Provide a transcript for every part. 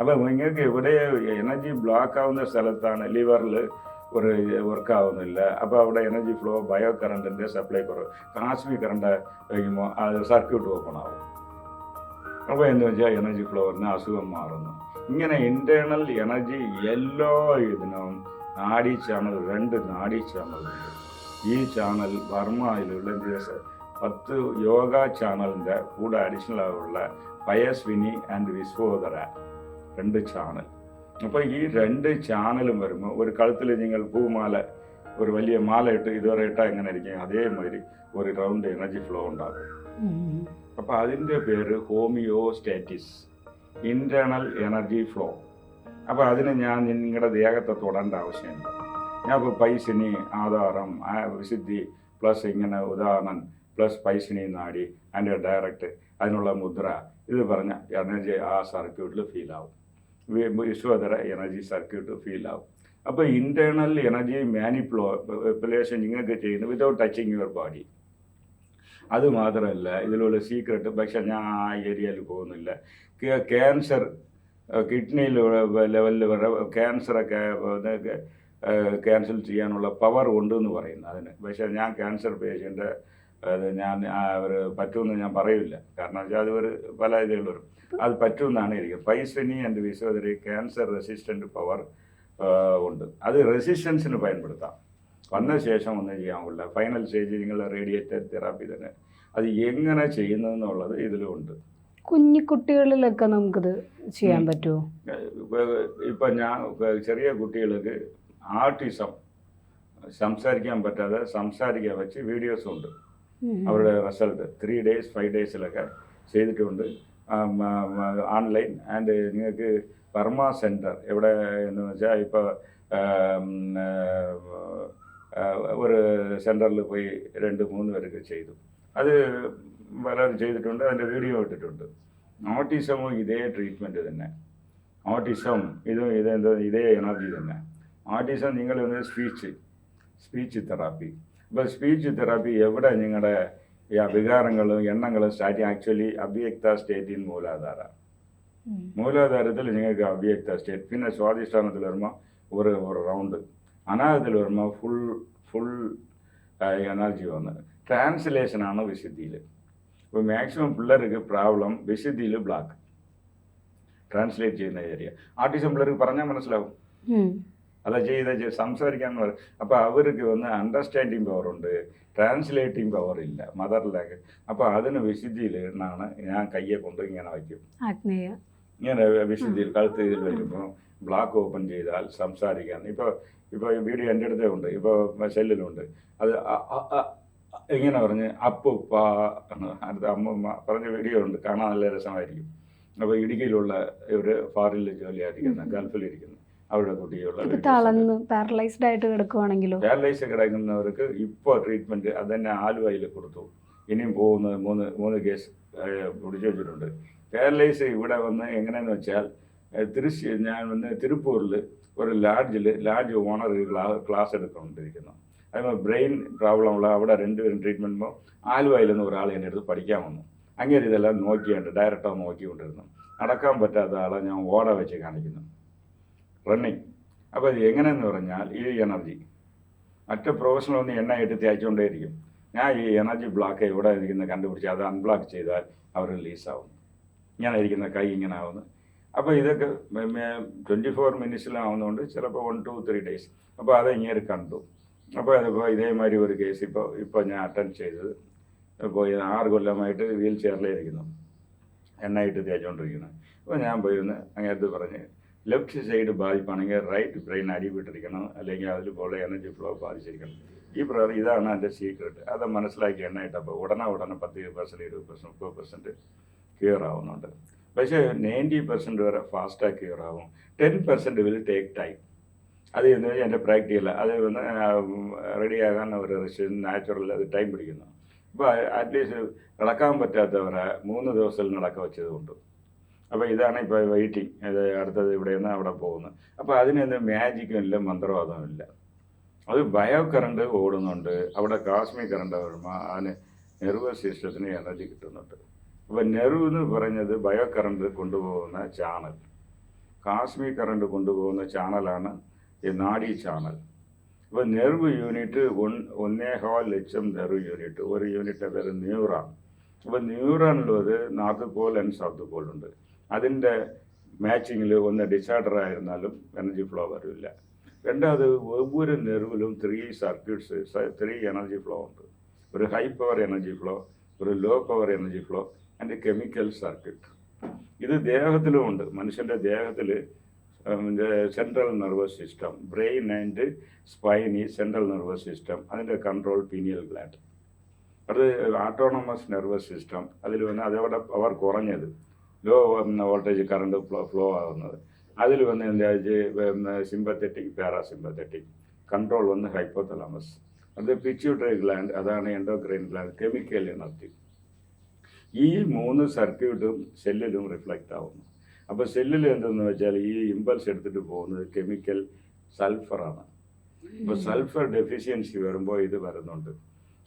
അപ്പോൾ നിങ്ങൾക്ക് ഇവിടെ എനർജി ബ്ലോക്ക് ആവുന്ന സ്ഥലത്താണ് ലിവറിൽ ഒരു വർക്ക് ആവുന്നില്ല അപ്പോൾ അവിടെ എനർജി ഫ്ലോ ബയോ കറണ്ടിന്റെ സപ്ലൈ കുറവ് കാസ്മിക് കറണ്ട് വയ്ക്കുമ്പോൾ അത് സർക്യൂട്ട് ഓപ്പൺ ആവും അപ്പോൾ എന്ന് വെച്ചാൽ എനർജി ഫ്ലോറിന് അസുഖം മാറുന്നു ഇങ്ങനെ ഇന്റേർണൽ എനർജി എല്ലാ ഇതിനും നാഡി ചാനൽ രണ്ട് നാഡി ചാനലുണ്ട് ഈ ചാനൽ ബർമ്മയിലുള്ള ദിവസം പത്ത് യോഗ ചാനലിന്റെ കൂടെ അഡീഷണൽ ആയുള്ള പയസ്വിനി ആൻഡ് വിശ്വോദര രണ്ട് ചാനൽ അപ്പോൾ ഈ രണ്ട് ചാനലും വരുമ്പോൾ ഒരു കഴുത്തിൽ നിങ്ങൾ പൂമാല ഒരു വലിയ മാല ഇട്ട് ഇതുവരെ ഇട്ടാൽ എങ്ങനെ ഇരിക്കും അതേമാതിരി ഒരു റൗണ്ട് എനർജി ഫ്ലോ ഉണ്ടാകും. അപ്പോൾ അതിന്റെ പേര് ഹോമിയോസ്റ്റാറ്റിസ് ഇന്റേർണൽ എനർജി ഫ്ലോ അപ്പോൾ അതിന് ഞാൻ നിങ്ങളുടെ ദേഹത്തെ തൊടേണ്ട ആവശ്യമില്ല. ഞാൻ ഇപ്പോൾ പൈസിനി ആധാരം വിശുദ്ധി പ്ലസ് ഇങ്ങനെ ഉദാഹരണം പ്ലസ് പൈസിനി നാടി അതിന്റെ ഡയറക്റ്റ് അതിനുള്ള മുദ്ര ഇത് പറഞ്ഞ എനർജി ആ സർക്യൂട്ടിൽ ഫീൽ ആവും. വി- വിശ്വതര എനർജി സർക്യൂട്ട് ഫീൽ ആവും അപ്പോൾ ഇന്റേർണൽ എനർജി മാനിപ്പുലേഷൻ നിങ്ങൾക്ക് ചെയ്യുന്നു വിതൗട്ട് ടച്ചിങ് യുവർ ബോഡി അത് മാത്രമല്ല ഇതിലുള്ള സീക്രട്ട് പക്ഷെ ഞാൻ ആ ഏരിയയിൽ പോകുന്നില്ല. ക്യാൻസർ കിഡ്നിയിൽ ലെവലിൽ വരെ ക്യാൻസറൊക്കെ ക്യാൻസൽ ചെയ്യാനുള്ള പവർ ഉണ്ട് എന്ന് പറയുന്നു അതിന്. പക്ഷേ ഞാൻ ക്യാൻസർ പേഷ്യന്റ് അത് ഞാൻ അവർ പറ്റുമെന്ന് ഞാൻ പറയില്ല. കാരണം വെച്ചാൽ അത് ഒരു പല ഇതുകൾ വരും. അത് പറ്റുമെന്നാണ് എനിക്ക് പൈസനി ആൻഡ് വിശ്വതിരി ക്യാൻസർ റെസിസ്റ്റന്റ് പവർ ഉണ്ട്. അത് റെസിസ്റ്റൻസിന് പയൻപെടുത്താം വന്ന ശേഷം ഒന്നും ചെയ്യാൻ ഫൈനൽ സ്റ്റേജ് നിങ്ങൾ റേഡിയേറ്റഡ് തെറാപ്പി തന്നെ. അത് എങ്ങനെ ചെയ്യുന്നതെന്നുള്ളത് ഇതിലുമുണ്ട് കുഞ്ഞു കുട്ടികളിലൊക്കെ നമുക്കിത് ചെയ്യാൻ പറ്റുമോ ഇപ്പം ഞാൻ ചെറിയ കുട്ടികൾക്ക് ആർട്ടിസം സംസാരിക്കാൻ പറ്റാതെ സംസാരിക്കാൻ വെച്ച് വീഡിയോസും ഉണ്ട് ഉം. അവരുടെ റിസൾട്ട് ത്രീ ഡേയ്സ് ഫൈവ് ഡേയ്സിലൊക്കെ ചെയ്തിട്ടുണ്ട് ഓൺലൈൻ ആൻഡ് നിങ്ങൾക്ക് ബർമ സെന്റർ എവിടെ എന്ന് വെച്ചാൽ ഇപ്പോൾ ഒരു സെന്ററിൽ പോയി രണ്ട് മൂന്ന് പേർക്ക് ചെയ്തു അത് പലരും ചെയ്തിട്ടുണ്ട് അതിന്റെ വീഡിയോ ഇട്ടിട്ടുണ്ട് ഓട്ടിസമും ഇതേ ട്രീറ്റ്മെന്റ് തന്നെ ഓട്ടിസം ഇതും ഇതെന്തോ ഇതേ എനർജി തന്നെ ഓട്ടിസം നിങ്ങൾ ഒന്ന് സ്പീച്ച് സ്പീച്ച് തെറാപ്പി അപ്പോൾ സ്പീച്ച് തെറാപ്പി എവിടെ നിങ്ങളുടെ ഈ വികാരങ്ങളും എണ്ണങ്ങളും സ്റ്റാർട്ടിങ് ആക്ച്വലി അവ്യക്ത സ്റ്റേറ്റ് ഇൻ മൂലാധാര ഉം. മൂലാധാരത്തിൽ നിങ്ങൾക്ക് അവ്യക്ത സ്റ്റേറ്റ് പിന്നെ സ്വാധിഷ്ഠാനത്തിൽ വരുമ്പോൾ ഒരു ഒരു റൗണ്ട് അനാഥത്തിൽ വരുമ്പോൾ ഫുൾ ഫുൾ എനർജി വന്ന് ട്രാൻസ്ലേഷനാണ് വിശുദ്ധിയിൽ ഇപ്പോൾ മാക്സിമം പിള്ളേർക്ക് പ്രോബ്ലം വിശുദ്ധിയിൽ ബ്ലാക്ക് ട്രാൻസ്ലേറ്റ് ചെയ്യുന്ന ഏരിയ ആർട്ടിസം പിള്ളേർക്ക് പറഞ്ഞാൽ മനസ്സിലാവും ഉം. അതാ ചെയ്ത ചെയ്ത് സംസാരിക്കാൻ പറയും അപ്പോൾ അവർക്ക് വന്ന് അണ്ടർസ്റ്റാൻഡിങ് പവർ ഉണ്ട്. ട്രാൻസ്ലേറ്റിംഗ് പവർ ഇല്ല. മദർ ലാംഗ്വേജ് അപ്പോൾ അതിന് വിശുദ്ധിയിൽ നിന്നാണ് ഞാൻ കയ്യെ കൊണ്ട് ഇങ്ങനെ വയ്ക്കും. ഇങ്ങനെ വിശുദ്ധിയിൽ കഴുത്ത് ഇതിൽ വരുമ്പോൾ ബ്ലാക്ക് ഓപ്പൺ ചെയ്താൽ സംസാരിക്കാൻ. ഇപ്പോൾ ഇപ്പോൾ വീഡിയോ എന്റെ അടുത്തേ ഉണ്ട്. ഇപ്പോൾ സെല്ലിലുണ്ട് അത് ഇങ്ങനെ പറഞ്ഞ് അപ്പു പാ എന്ന് അടുത്ത അമ്മ പറഞ്ഞ വീഡിയോ ഉണ്ട്. കാണാൻ നല്ല രസമായിരിക്കും. അപ്പോൾ ഇടുക്കിയിലുള്ള ഒരു ഫാറിൽ ജോലിയായിരിക്കുന്ന ഗൾഫിലിരിക്കുന്നു. അവരുടെ കുട്ടികളുടെ തളർന്ന് പാരലൈസ്ഡ് ആയിട്ട് കിടക്കുവാണെങ്കിലോ? പാരലൈസ് കിടക്കുന്നവർക്ക് ഇപ്പോൾ ട്രീറ്റ്മെന്റ് അത് തന്നെ ആലുവയിൽ കൊടുത്തു. ഇനിയും പോകുന്ന മൂന്ന് മൂന്ന് കേസ് പിടിച്ചു വെച്ചിട്ടുണ്ട്. പാരലൈസ് ഇവിടെ വന്ന് എങ്ങനെയെന്ന് വെച്ചാൽ തൃശ്ശൂർ ഞാൻ വന്ന് തിരുപ്പൂരിൽ ഒരു ലാഡ്ജിൽ ലാഡ്ജ് ഓണർ ക്ലാസ് എടുത്തുകൊണ്ടിരിക്കുന്നു. അതുപോലെ ബ്രെയിൻ പ്രോബ്ലം ഉള്ള അവിടെ രണ്ടുപേരും ട്രീറ്റ്മെന്റ് ആലുവയിൽ നിന്ന് ഒരാൾ എന്റെ അടുത്ത് പഠിക്കാൻ വന്നു. അങ്ങനെ ഇതെല്ലാം നോക്കിയുണ്ട് ഡയറക്റ്റാണ് നോക്കിക്കൊണ്ടിരുന്നു. നടക്കാൻ പറ്റാത്ത ആളെ ഞാൻ ഓട വെച്ച് കാണിക്കുന്നു. റണ്ണിങ് അപ്പോൾ ഇത് എങ്ങനെയെന്ന് പറഞ്ഞാൽ ഈ എനർജി മറ്റ് പ്രൊഫഷണൽ ഒന്ന് എണ്ണ ഇട്ട് തേച്ചുകൊണ്ടേയിരിക്കും. ഞാൻ ഈ എനർജി ബ്ലോക്ക് ഇവിടെ ഇരിക്കുന്ന കണ്ടുപിടിച്ച് അത് അൺബ്ലോക്ക് ചെയ്താൽ അവർ റിലീസാവും ഇങ്ങനെ ഇരിക്കുന്ന കൈ ഇങ്ങനെ ആവുന്നു. അപ്പോൾ ഇതൊക്കെ ട്വന്റി ഫോർ മിനിറ്റ്സിലാവുന്നതുകൊണ്ട് ചിലപ്പോൾ വൺ ടു ത്രീ ഡേയ്സ് അപ്പോൾ അത് ഇങ്ങനെ കണ്ടു. അപ്പോൾ അതിപ്പോൾ ഇതേമാതിരി ഒരു കേസ് ഇപ്പോൾ ഇപ്പോൾ ഞാൻ അറ്റൻഡ് ചെയ്തത്. ഇപ്പോൾ ആറ് കൊല്ലമായിട്ട് വീൽ ചെയറിലേ ഇരിക്കുന്നു. എണ്ണയിട്ട് തേച്ചുകൊണ്ടിരിക്കുന്നത് അപ്പോൾ ഞാൻ പോയി ഒന്ന് അങ്ങേരത്ത് പറഞ്ഞ് ലെഫ്റ്റ് സൈഡ് ബാധിപ്പാണെങ്കിൽ റൈറ്റ് ബ്രെയിൻ അടിപെട്ടിരിക്കണം അല്ലെങ്കിൽ അതിൽ പോലെ എനർജി ഫ്ലോ ബാധിച്ചിരിക്കണം ഈ പ്രകാരം ഇതാണ് എന്റെ സീക്രട്ട് അത് മനസ്സിലാക്കി എണ്ണയിട്ടപ്പോൾ ഉടനെ ഉടനെ പത്ത് പെർസെന്റ് ഇരുപത് പെർസെന്റ് മുപ്പത് പെർസെന്റ് ക്യൂർ ആവുന്നുണ്ട് പക്ഷേ നയന്റി പെർസെന്റ് വരെ ഫാസ്റ്റാಗಿ ക്യൂർ ആവും ten percent will take time അത് എന്ന് വെച്ചാൽ എന്റെ പ്രാക്ടിക്കൽ അത് വന്ന് റെഡിയാകാൻ ഒരു നാച്ചുറൽ അത് ടൈം പിടിക്കുന്നു അപ്പോൾ അറ്റ്ലീസ്റ്റ് നടക്കാൻ പറ്റാത്തവരെ മൂന്ന് ദിവസത്തിൽ നടക്ക വെച്ചതുകൊണ്ട് അപ്പോൾ ഇതാണ് ഇപ്പോൾ വെയിറ്റിംഗ് അടുത്തത് ഇവിടെ നിന്ന് അവിടെ പോകുന്നത്. അപ്പോൾ അതിനെന്ത് മാജിക്കും ഇല്ല മന്ത്രവാദവും ഇല്ല. അത് ബയോ കറണ്ട് ഓടുന്നുണ്ട്. അവിടെ കാസ്മിക് കറണ്ട് വരുമ്പോൾ അതിന് നെർവസ് സിസ്റ്റത്തിന് എനർജി കിട്ടുന്നുണ്ട്. അപ്പോൾ നെർവ് എന്ന് പറഞ്ഞത് ബയോ കറണ്ട് കൊണ്ടുപോകുന്ന ചാനൽ കാസ്മിക് കറണ്ട് കൊണ്ടുപോകുന്ന ചാനലാണ് ഈ നാഡി ചാനൽ അപ്പോൾ നെർവ് യൂണിറ്റ് ഒൺ ഒന്നേഹാൽ ലക്ഷം നെർവ് യൂണിറ്റ് ഒരു യൂണിറ്റ് പേര് ന്യൂറാൻ അപ്പോൾ ന്യൂറാനിലൊരു north pole and south pole ഉണ്ട് അതിന്റെ മാച്ചിങ്ങിൽ ഒന്ന് ഡിസോർഡർ ആയിരുന്നാലും എനർജി ഫ്ലോ വരില്ല. രണ്ടാമത് ഒവ്വൊരു നെർവിലും three circuits three energy flow ഉണ്ട്. ഒരു ഹൈ പവർ എനർജി ഫ്ലോ ഒരു low power energy flow and chemical circuit ഇത് ദേഹത്തിലും ഉണ്ട്. മനുഷ്യന്റെ ദേഹത്തിൽ central nervous system brain and spine ഈ സെൻട്രൽ നെർവസ് സിസ്റ്റം അതിന്റെ കൺട്രോൾ പീനിയൽ ഗ്ലാൻഡ് അത് ആട്ടോണമസ് നെർവസ് സിസ്റ്റം അതിൽ വന്ന് അതവിടെ പവർ കുറഞ്ഞത്. Low voltage current flow flow ആകുന്നത് അതിൽ വന്ന് എന്താ സിമ്പത്തറ്റിക് പാരാസിമ്പത്തറ്റിക്. കൺട്രോൾ വന്ന് ഹൈപ്പോതലാമസ് അത് പിറ്റ്യൂട്ടറി ഗ്ലാൻഡ് അതാണ് എൻഡോക്രൈൻ ഗ്ലാൻഡ് കെമിക്കൽ എനർജി. ഈ മൂന്ന് സർക്യൂട്ടും സെല്ലിലും റിഫ്ലക്റ്റ് ആവുന്നു. അപ്പോൾ സെല്ലിൽ എന്തെന്ന് വെച്ചാൽ ഈ ഇമ്പൾസ് എടുത്തിട്ട് പോകുന്നത് കെമിക്കൽ സൾഫറാണ്. അപ്പോൾ സൾഫർ ഡെഫിഷ്യൻസി വരുമ്പോൾ ഇത് വരുന്നുണ്ട്.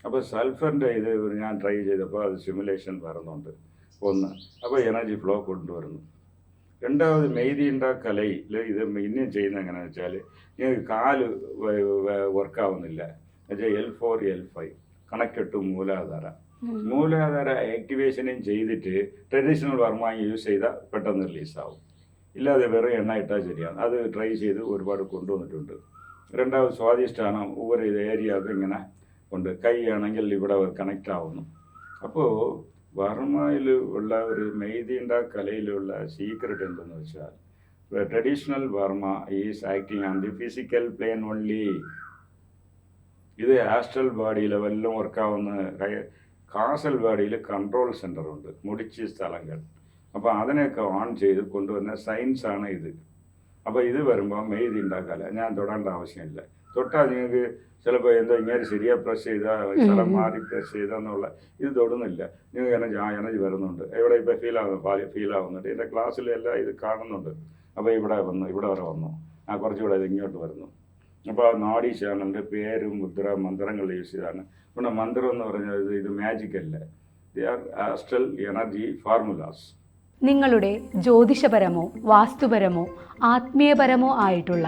അപ്പോൾ സൾഫറിന്റെ ഇത് ഞാൻ ട്രൈ ചെയ്തപ്പോൾ അത് സിമുലേഷൻ വരുന്നുണ്ട്. ഒന്ന്. അപ്പോൾ എനർജി ഫ്ലോ കൊണ്ടുവരുന്നു. രണ്ടാമത് മെയ്തി ഉണ്ടാക്കലയിൽ ഇത് ഇനിയും ചെയ്യുന്നത് എങ്ങനെയാണെന്ന് വെച്ചാൽ നിങ്ങൾക്ക് കാൽ വർക്കാവുന്നില്ല എന്നുവെച്ചാൽ L four L five connect Muladhara. മൂലാധാര ആക്ടിവേഷനും ചെയ്തിട്ട് ട്രഡീഷണൽ വർമ്മ യൂസ് ചെയ്താൽ പെട്ടെന്ന് റിലീസാവും ഇല്ലാതെ വേറെ എണ്ണ ഇട്ടാൽ ശരിയാണ്. അത് ട്രൈ ചെയ്ത് ഒരുപാട് കൊണ്ടുവന്നിട്ടുണ്ട്. രണ്ടാമത് സ്വാദിഷ്ടാനം ഒരു ഏരിയ അതിങ്ങനെ ഉണ്ട്. കൈ ആണെങ്കിൽ ഇവിടെ കണക്റ്റ് ആവുന്നു. അപ്പോൾ വർമ്മയിൽ ഉള്ള ഒരു മെയ്തിന്റെ കലയിലുള്ള സീക്രട്ട് എന്തെന്ന് വെച്ചാൽ traditional Varma is acting on the physical plane only ഇത് ആസ്ട്രൽ ബോഡി ലെവലിലും വർക്കാവുന്ന കാസൽ ബോഡിയിൽ കൺട്രോൾ സെന്റർ ഉണ്ട് മുടിച്ച് സ്ഥലങ്ങൾ. അപ്പോൾ അതിനെയൊക്കെ ഓൺ ചെയ്ത് കൊണ്ടുവന്ന സയൻസാണ് ഇത്. അപ്പോൾ ഇത് വരുമ്പോൾ മെയ്തി ഉണ്ടാക്കാല ഞാൻ തൊടേണ്ട ആവശ്യമില്ല. തൊട്ടാൽ നിങ്ങൾക്ക് ചിലപ്പോൾ എന്താ ഇങ്ങനെ ശരിയാ പ്രസ് ചെയ്താൽ സ്ഥലം മാറി പ്രസ് ചെയ്താന്നുള്ള ഇത് തൊടുന്നില്ല. നിങ്ങൾക്ക് എനർജി ആ എനർജി വരുന്നുണ്ട്. ഇവിടെ ഇപ്പോൾ ഫീൽ ആവുന്നു? ഫീൽ ആവുന്നുണ്ട്. എന്റെ ക്ലാസ്സിലെല്ലാം ഇത് കാണുന്നുണ്ട്. അപ്പോൾ ഇവിടെ വന്നു ഇവിടെ വരെ വന്നു. ആ കുറച്ചുകൂടെ ഇത് ഇങ്ങോട്ട് വരുന്നു. അപ്പോൾ നാഡി ചാനലിന്റെ പേരും മുദ്ര മന്ത്രങ്ങൾ യൂസ് ചെയ്താണ്. പിന്നെ മന്ത്രം എന്ന് പറഞ്ഞാൽ ഇത് ഇത് മാജിക് അല്ല. They are astral energy formulas നിങ്ങളുടെ ജ്യോതിഷപരമോ വാസ്തുപരമോ ആത്മീയപരമോ ആയിട്ടുള്ള